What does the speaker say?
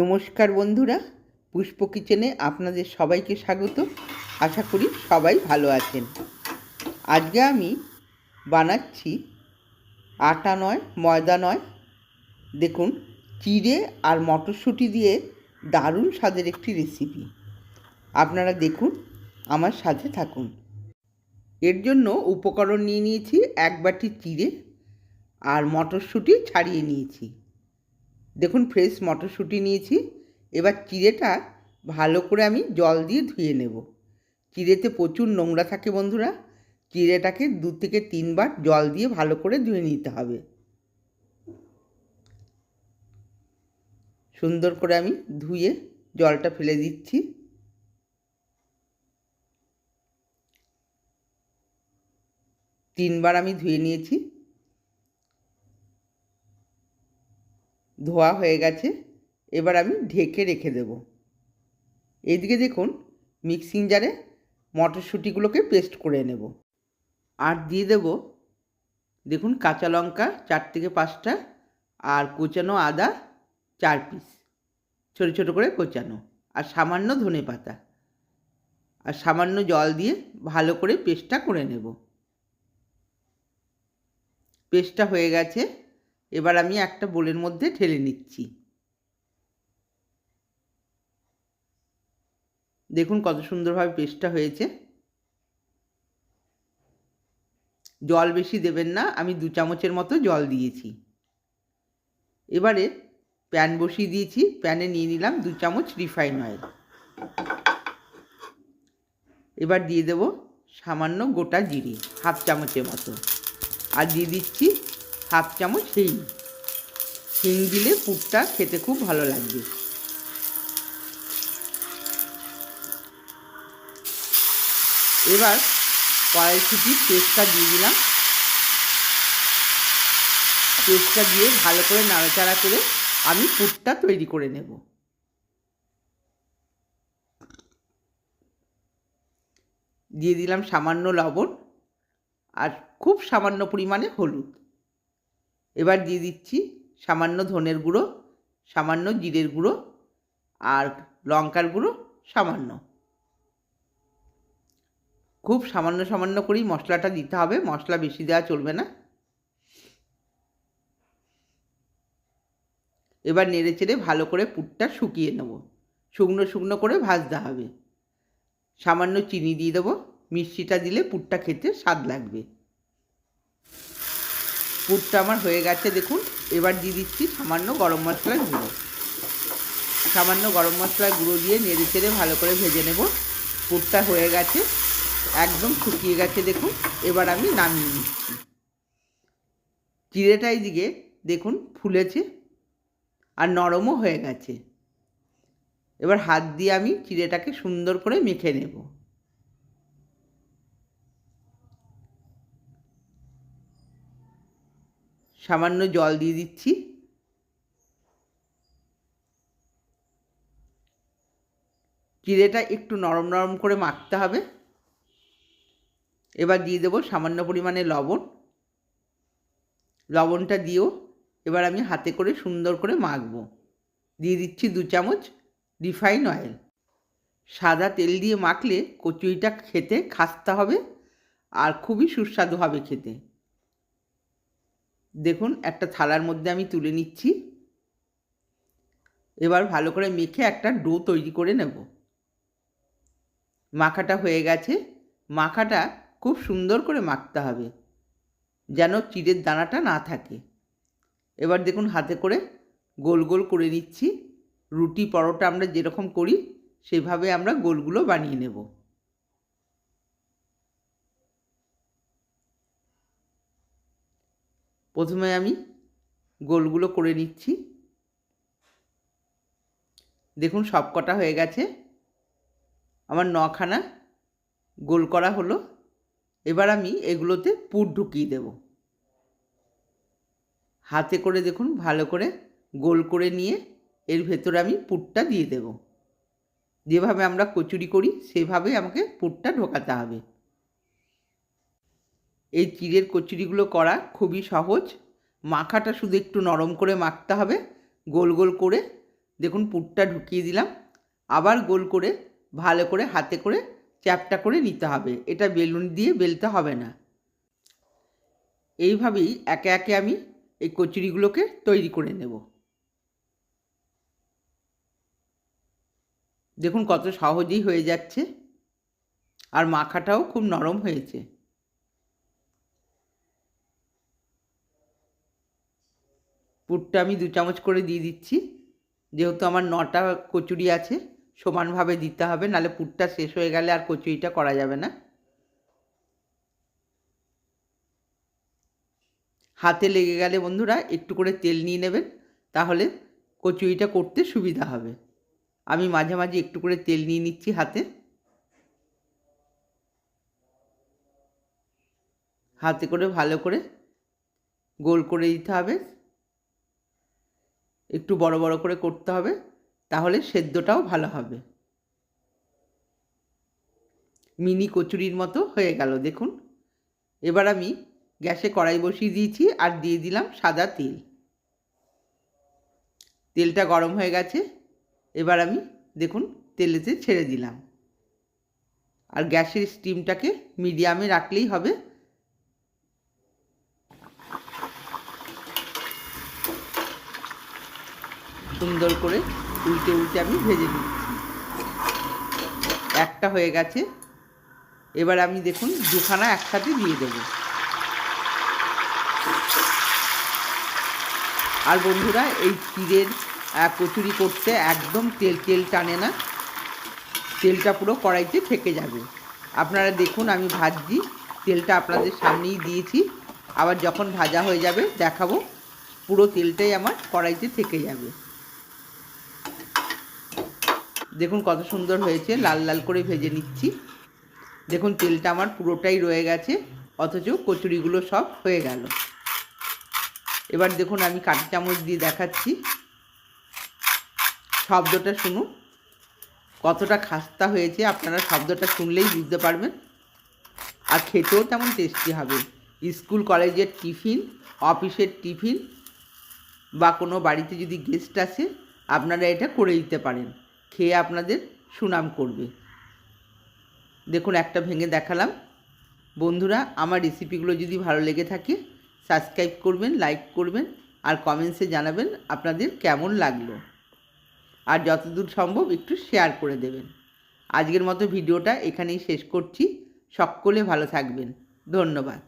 নমস্কার বন্ধুরা, পুষ্প কিচেনে আপনাদের সবাইকে স্বাগত। আশা করি সবাই ভালো আছেন। আজকে আমি বানাচ্ছি আটা নয়, ময়দা নয়। দেখুন, চিড়ে আর মটরশুঁটি দিয়ে দারুণ স্বাদের একটি রেসিপি আপনারা দেখুন, আমার সাথে থাকুন। এর জন্য উপকরণ নিয়ে নিয়েছি এক বাটি চিড়ে আর মটরশুঁটি ছাড়িয়ে নিয়েছি। দেখুন ফ্রেশ মটরশুঁটি নিয়েছি। এবার চিড়েটা ভালো করে আমি জল দিয়ে ধুয়ে নেব। চিড়েতে প্রচুর নোংরা থাকে বন্ধুরা। চিড়েটাকে দু থেকে তিনবার জল দিয়ে ভালো করে ধুয়ে নিতে হবে। সুন্দর করে আমি ধুয়ে জলটা ফেলে দিচ্ছি। তিনবার আমি ধুয়ে নিয়েছি। ধোয়া হয়ে গেছে, এবার আমি ঢেকে রেখে দেব। এইদিকে দেখুন মিক্সিং জারে মটরশুঁটিগুলোকে পেস্ট করে নেব। আর দিয়ে দেব, দেখুন কাঁচা লঙ্কা চার থেকে পাঁচটা আর কোচানো আদা চার পিস ছোটো ছোটো করে কোচানো আর সামান্য ধনে পাতা। আর সামান্য জল দিয়ে ভালো করে পেস্টটা করে নেব। পেস্টটা হয়ে গেছে এবার আমি একটা বোলের মধ্যে ঢেলে নিচ্ছি। দেখুন কত সুন্দরভাবে পেস্টটা হয়েছে। জল বেশি দেবেন না, আমি দু চামচের মতো জল দিয়েছি। এবারে প্যান বসিয়ে দিয়েছি, প্যানে নিয়ে নিলাম দু চামচ রিফাইন অয়েল। এবার দিয়ে দেব সামান্য গোটা জিরে, হাফ চামচের মতো। আর দিয়ে দিচ্ছি হাফ চামচ হিং। হিং দিলে পুরটা খেতে খুব ভালো লাগবে। এবার কড়াইশুটির পেস্টটা দিয়ে দিলাম। পেস্টটা দিয়ে ভালো করে নাড়াচাড়া করে আমি পুরটা তৈরি করে নেব। দিয়ে দিলাম সামান্য লবণ আর খুব সামান্য পরিমাণে হলুদ। এবার দিয়ে দিচ্ছি সামান্য ধনের গুঁড়ো, সামান্য জিরের গুঁড়ো আর লঙ্কার গুঁড়ো সামান্য। খুব সামান্য সামান্য করেই মশলাটা দিতে হবে, মশলা বেশি দেওয়া চলবে না। এবার নেড়ে চেড়ে ভালো করে পুরটা শুকিয়ে নেব। শুকনো শুকনো করে ভাজতে হবে। সামান্য চিনি দিয়ে দেবো, মিষ্টিটা দিলে পুরটা খেতে স্বাদ লাগবে। পুরটা আমার হয়ে গেছে, দেখুন। এবার দিয়ে দিচ্ছি সামান্য গরম মশলার গুঁড়ো। সামান্য গরম মশলার গুঁড়ো দিয়ে নেড়ে চেড়ে ভালো করে ভেজে নেব। পুরটা হয়ে গেছে, একদম শুকিয়ে গেছে, দেখুন। এবার আমি নামিয়ে নিচ্ছি। চিড়েটা দিকে দেখুন, ফুলেছে আর নরমও হয়ে গেছে। এবার হাত দিয়ে আমি চিড়েটাকে সুন্দর করে মেখে নেব। সামান্য জল দিয়ে দিচ্ছি। চিড়েটা একটু নরম নরম করে মাখতে হবে। এবার দিয়ে দেবো সামান্য পরিমাণে লবণ। লবণটা দিয়েও এবার আমি হাতে করে সুন্দর করে মাখবো। দিয়ে দিচ্ছি দু চামচ রিফাইন অয়েল। সাদা তেল দিয়ে মাখলে কচুরিটা খেতে খাস্তা হবে আর খুবই সুস্বাদু হবে খেতে। দেখুন, একটা থালার মধ্যে আমি তুলে নিচ্ছি। এবার ভালো করে মেখে একটা ডো তৈরি করে নেব। মাখাটা হয়ে গেছে। মাখাটা খুব সুন্দর করে মাখতে হবে, যেন চিড়ের দানাটা না থাকে। এবার দেখুন, হাতে করে গোল গোল করে নিচ্ছি। রুটি পরোটা আমরা যেরকম করি, সেভাবে আমরা গোলগুলো বানিয়ে নেব। প্রথমে আমি গোলগুলো করে নিচ্ছি। দেখুন সব কটা হয়ে গেছে। আমার নখানা গোল করা হলো। এবার আমি এগুলোতে পুর ঢুকিয়ে দেব। হাতে করে দেখুন ভালো করে গোল করে নিয়ে এর ভেতরে আমি পুরটা দিয়ে দেব। যেভাবে আমরা কচুরি করি সেভাবে আমাকে পুরটা ঢোকাতে হবে। এই চিড়ের কচুরিগুলো করা খুবই সহজ। মাখাটা শুধু একটু নরম করে মাখতে হবে, গোল গোল করে। দেখুন পুরটা ঢুকিয়ে দিলাম। আবার গোল করে, ভালো করে হাতে করে চ্যাপটা করে নিতে হবে। এটা বেলুন দিয়ে বেলতে হবে না। এইভাবেই একে একে আমি এই কচুরিগুলোকে তৈরি করে নেব। দেখুন কত সহজেই হয়ে যাচ্ছে। আর মাখাটাও খুব নরম হয়েছে। পুরটা আমি দু চামচ করে দিয়ে দিচ্ছি। যেহেতু আমার নটা কচুরি আছে, সমানভাবে দিতে হবে, নালে পুরটা শেষ হয়ে গেলে আর কচুরিটা করা যাবে না। হাতে লেগে গেলে বন্ধুরা একটু করে তেল নিয়ে নেবেন, তাহলে কচুরিটা করতে সুবিধা হবে। আমি মাঝে মাঝে একটু করে তেল নিয়ে নিচ্ছি হাতে। হাতে করে ভালো করে গোল করে দিতে হবে। একটু বড় বড় করে করতে হবে, তাহলে সেদ্ধটাও ভালো হবে। মিনি কচুরির মতো হয়ে গেল, দেখুন। এবার আমি গ্যাসে কড়াই বসিয়ে দিয়েছি আর দিয়ে দিলাম সাদা তেল। তেলটা গরম হয়ে গেছে, এবার আমি দেখুন তেলেতে ছেড়ে দিলাম। আর গ্যাসের স্টিমটাকে মিডিয়ামে রাখলেই হবে। সুন্দর করে উল্টে উল্টে আমি ভেজে নিচ্ছি। একটা হয়ে গেছে। এবার আমি দেখুন দুখানা একসাথে দিয়ে দেবো। আর বন্ধুরা, এই ক্ষীরের কচুরি করতে একদম তেল তেল টানে না। তেলটা পুরো কড়াইতে থেকে যাবে। আপনারা দেখুন, আমি ভাজছি। তেলটা আপনাদের সামনেই দিয়েছি। আবার যখন ভাজা হয়ে যাবে, দেখাবো। পুরো তেলটাই আমার কড়াইতে থেকে যাবে। দেখুন কত সুন্দর হয়েছে, লাল লাল করে ভেজে নিচ্ছি। দেখুন তেলটা আমার পুরোটাই রয়ে গেছে, অথচ কচুরিগুলো সব হয়ে গেল। এবার দেখুন আমি কাঁটা চামচ দিয়ে দেখাচ্ছি। শব্দটা শুনুন, কতটা খাস্তা হয়েছে আপনারা শব্দটা শুনলেই বুঝতে পারবেন। আর খেতেও তেমন টেস্টি হবে। স্কুল, কলেজের টিফিন, অফিসের টিফিন বা কোনো বাড়িতে যদি গেস্ট আসে, আপনারা এটা করে দিতে পারেন। খেয়ে আপনাদের সুনাম করবে। দেখুন, একটা ভেঙে দেখালাম। বন্ধুরা, আমার রেসিপিগুলো যদি ভালো লেগে থাকে সাবস্ক্রাইব করবেন লাইক করবেন, আর কমেন্টসে জানাবেন আপনাদের কেমন লাগল। আর যতদূর সম্ভব একটু শেয়ার করে দেবেন। আজকের মতো ভিডিওটা এখানেই শেষ করছি। সকলে ভালো থাকবেন। ধন্যবাদ।